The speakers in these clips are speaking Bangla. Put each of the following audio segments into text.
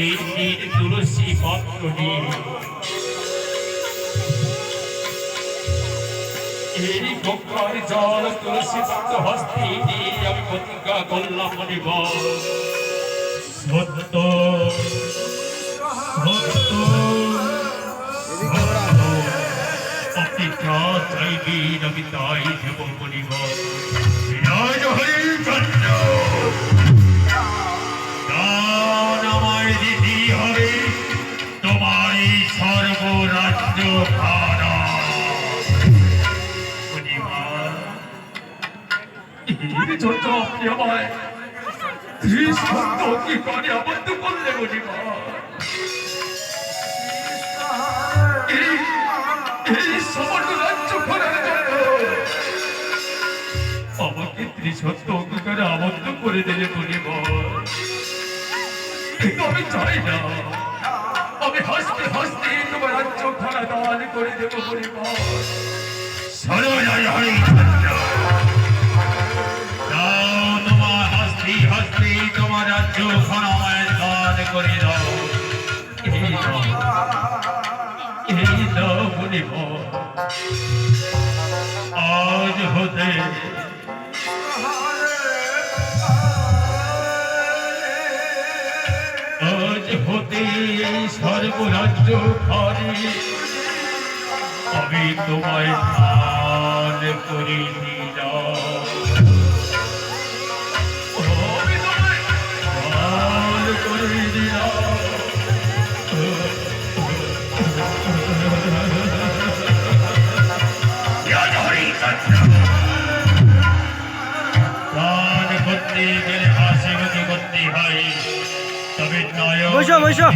এই নীল তুলসী পত্র এই গঙ্গার জল তুলসী পত্র হস্তে আমি প্রতিজ্ঞা করলাম মনিব সত্য সত্য যা চাইবেন আমি তাই দেব মনিব বিরাজ আপনি আমায় ত্রিসত্য কি আবদ্ধ করলে মনিবা এই সমগ্র আমাকে ত্রিসত্য অঙ্গীকারে আবদ্ধ করে দিলে মনিব কিন্তু আমি চাই না। আমি হাসতে হাসতে তোমার রাজ্য খানা করে দেবো সরোজয় হরিচন্দ্র খানা দান করে এই এই আজ হতে আজ হতে সর্বরাজ্য খারি আমি তোমায় দান করে দিলাম বসো, বসো।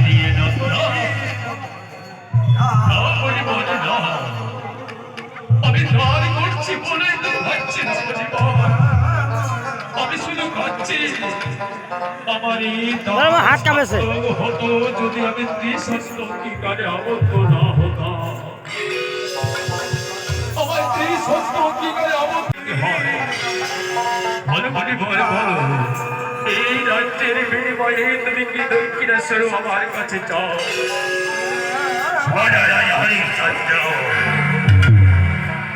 আমি দান করছি বলে তো ভাবছি না জীবন। আমি শুধু ভাবছি আমার এই দান আমার হাত কাঁপেছে। হতো যদি আমি ত্রিশস্ত্র অঙ্গীকারে আবদ্ধ না হতাম আমার ত্রিশস্ত্র অঙ্গীকারে আবদ্ধ হয় বলো বলি বলো বলো রাজ্যের বিনিময়ে তুমি কি দক্ষিণেশ্বর আমার কাছে চাও?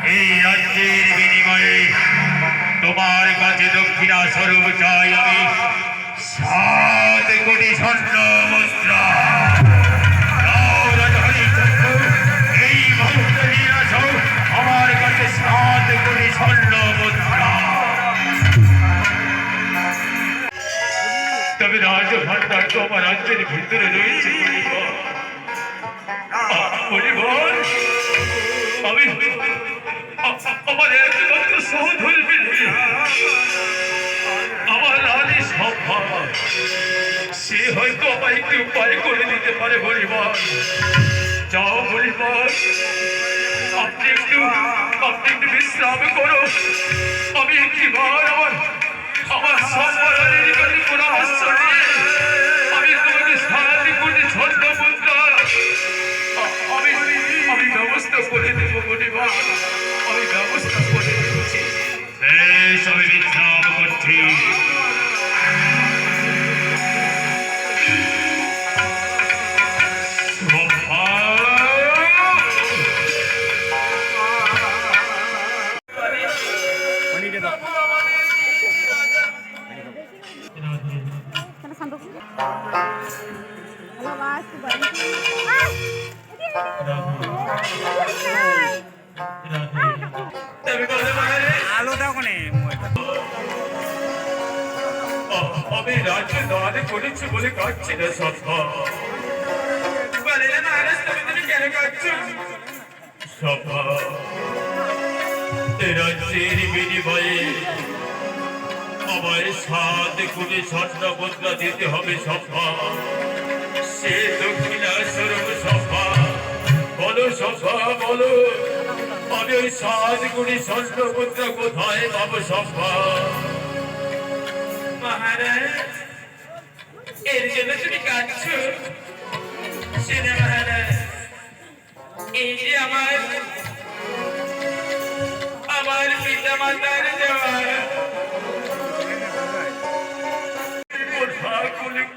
এই রাজ্যের বিনিময়ে তোমার কাছে দক্ষিণা স্বরূপ চাই আমি। সাত কোটি স্বর্ণ মুদ্রা। তো আমার রাজ্যের ভিতরে রয়েছে পরিবার আমি আমার একমাত্র সহধর মিলে আমার রানী সভা। সে হয়তো আমায় একটু উপায় করে দিতে পারে পরিবার যাও পরিবার আপনি একটু আপনি একটু বিশ্রাম করো। আমি একটিবার আমার আমার সম্মানের কাছে দেব গরিবা আমি ব্যবস্থা বিনিময়ে আমায় সাত কোটি স্বর্ণ মুদ্রা দিতে হবে সভা সে দক্ষিণাস্বর সভা বলো সভা বলো। আমি ওই সাত কোটি স্বর্ণ মুদ্রা কোথায় পাবো সভা মহারাজ, এর জন্য তুমি কাঁদছো? সেনা মহারাজ, এই যে আমার তোমার পিতা মাতার দেওয়া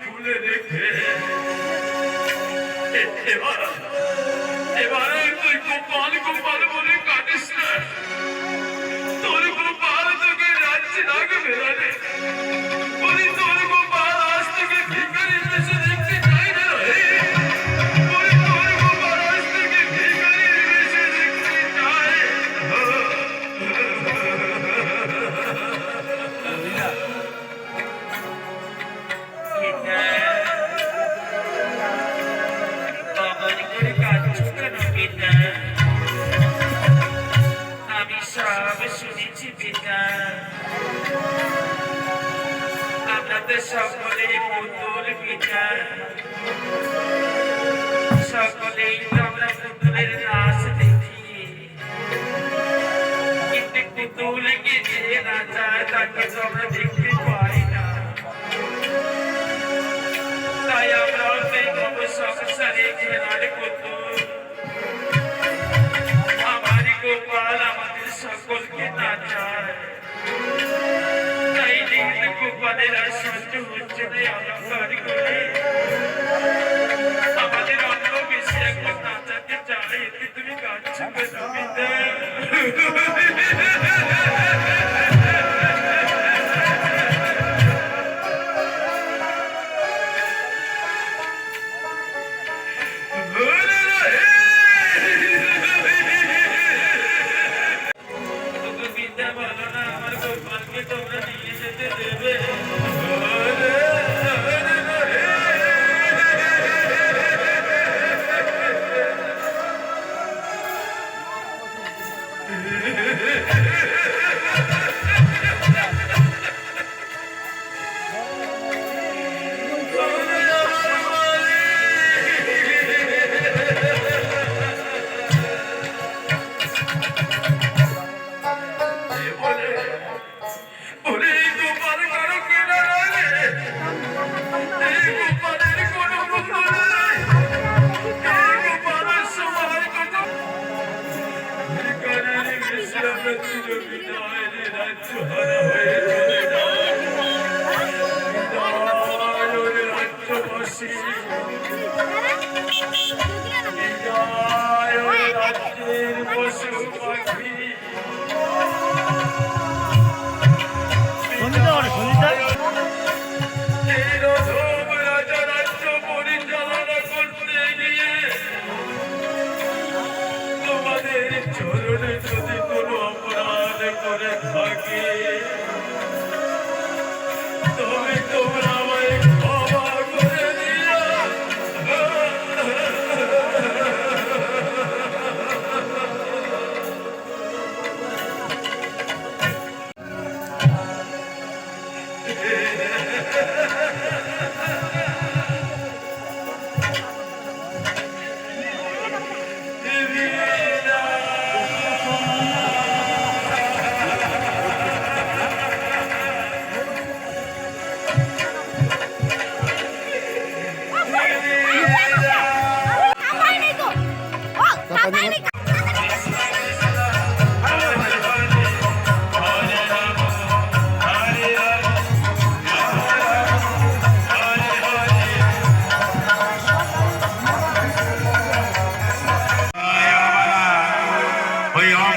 খুলে রেখে এবার তো সকলেই পুতুল পিতা সকলেই আমরা পুতুলের নাচ দেখি কিন্তু পুতুলকে যে নাচায় তাকে তো আমরা দেখতে গোপালের আর সহ্য হচ্ছে না Thank you.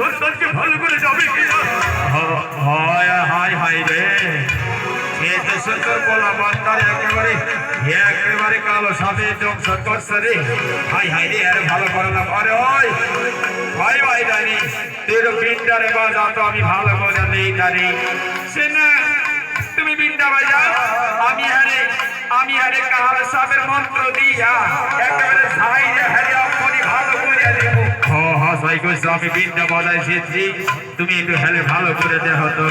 সন্তানকে ভালো করে যাবে হায় হায় হায় রে। এ সুন্দর বলা বান্দার একেবারে একেবারে কালো সাপে জংশন করছে রে হাই হাই রে, আরে ভালো করে না আরে ওই। ভাই ভাই জানি তোর বিন্দারে বাজা, তো আমি ভালো করে নেই জানি সে না তুমি বিন্দা বাজা, আমি হারে আমি হারে কালো সাপের মন্ত্র দিয়া, একেবারে রে ভালো করে দেব। ও কইছো আমি বিন্দা এসেছি তুমি একটু হেলে ভালো করে দেখো তো।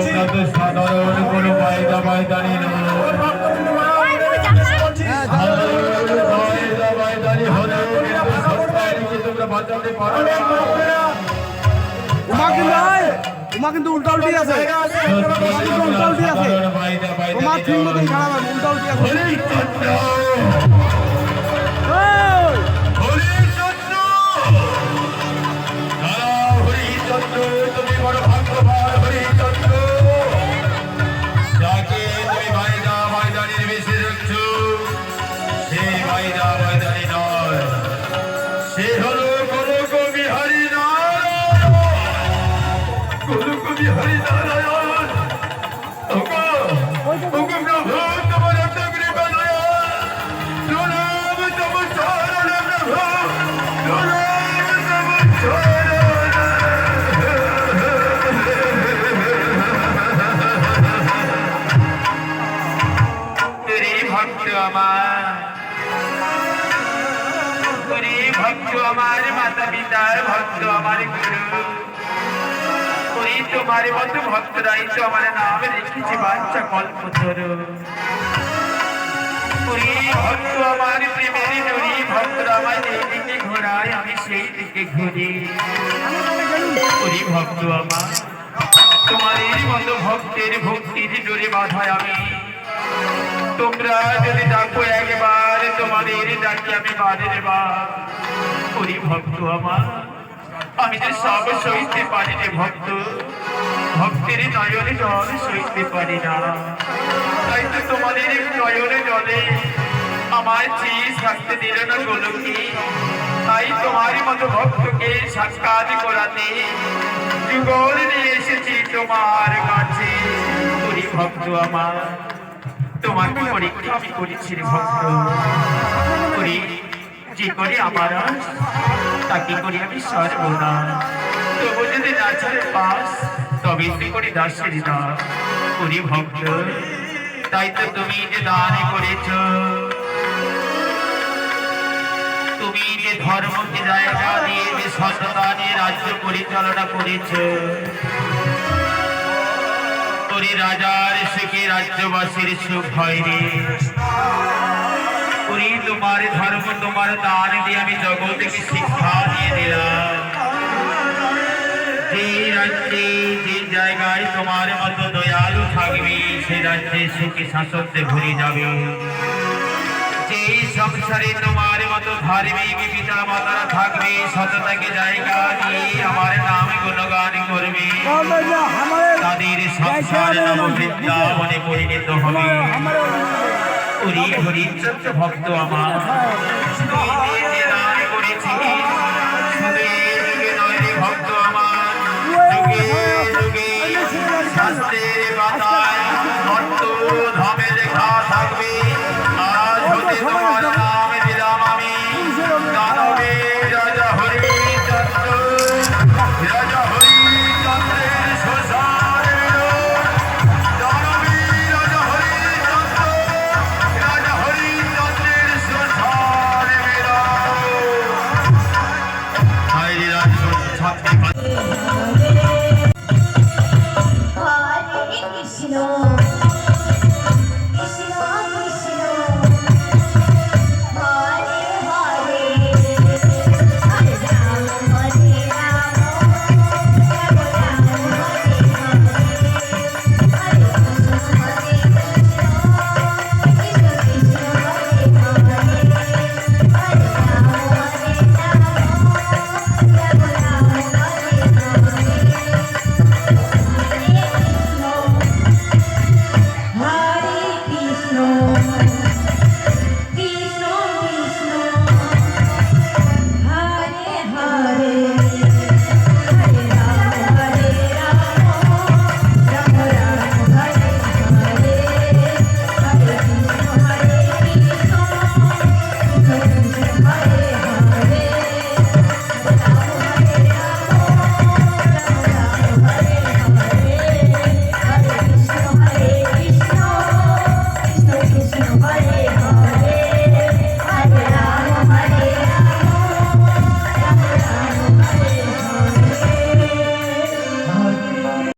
কিন্তু সরকারকে তোমরা বাঁচাতে পারো না। উমা কিন্তু উমা কিন্তু উল্টা উল্টি আছে। উল্টা উল্টি আছে উমা ঠিক মতন খারাপ আছে উল্টা উল্টি আছে। আমার ভক্ত আমার মাতা পিতার ভক্ত আমার গুরু। তোমার মতো ভক্তরাই তো আমার নাম রেখেছে বাচ্চা কল্প ধরো ভক্ত আমার প্রেমের নড়ি ভক্ত আমার যেদিকে ঘোরায় আমি সেই দিকে ঘুরি। ওই ভক্ত আমার তোমার এই মতো ভক্তের ভক্তির ডোরে বাধায় আমি তোমরা যদি ডাকো একবার, তোমাদের ডাকি আমি বাদের বা ওরে ভক্ত আমার, আমি যে সব সইতে পারি রে ভক্ত, ভক্তের নয়নে জল সইতে পারি না তাই তো তোমাদের নয়নে জলে আমার চিজ থাকতে দিল না গোলকে। তাই তোমার মতো ভক্তকে সাক্ষাৎ করাতে যুগল নিয়ে এসেছি তোমার কাছে। ভক্ত আমার তোমাকে পরীক্ষা আমি করেছি করি যে করে আমার তাকে করি আমি তবু যদি না ছাড়ে পাস তবে তুই করি দাসের না করি ভক্ত, তাই তো তুমি যে দান করেছ। তুমি যে ধর্মকে জায়গা দিয়ে যে সততা নিয়ে রাজ্য পরিচালনা করেছ। ওরে রাজার রাজ্যবাসীর সুখ হয় রে। ওরে, তোমার ধর্ম, তোমার দান দিয়ে আমি জগৎকে শিক্ষা দিয়ে দিলাম। যে রাজ্যে, যে জায়গায় তোমার মতো দয়ালু থাকবে, সে রাজ্যে সুখী শাসকতে ভরে যাবে। যেই সংসারে তোমার মতো ধার্মিক পিতা মাতারা থাকবে সততাকে জায়গা দিয়ে আমার নাম গুণগান করবে। তাদের সংসার নব বৃন্দাবনে পরিণত হবে। হরি হরিচন্দ্র ভক্ত আমার। ভক্ত আমার, শাস্ত্রের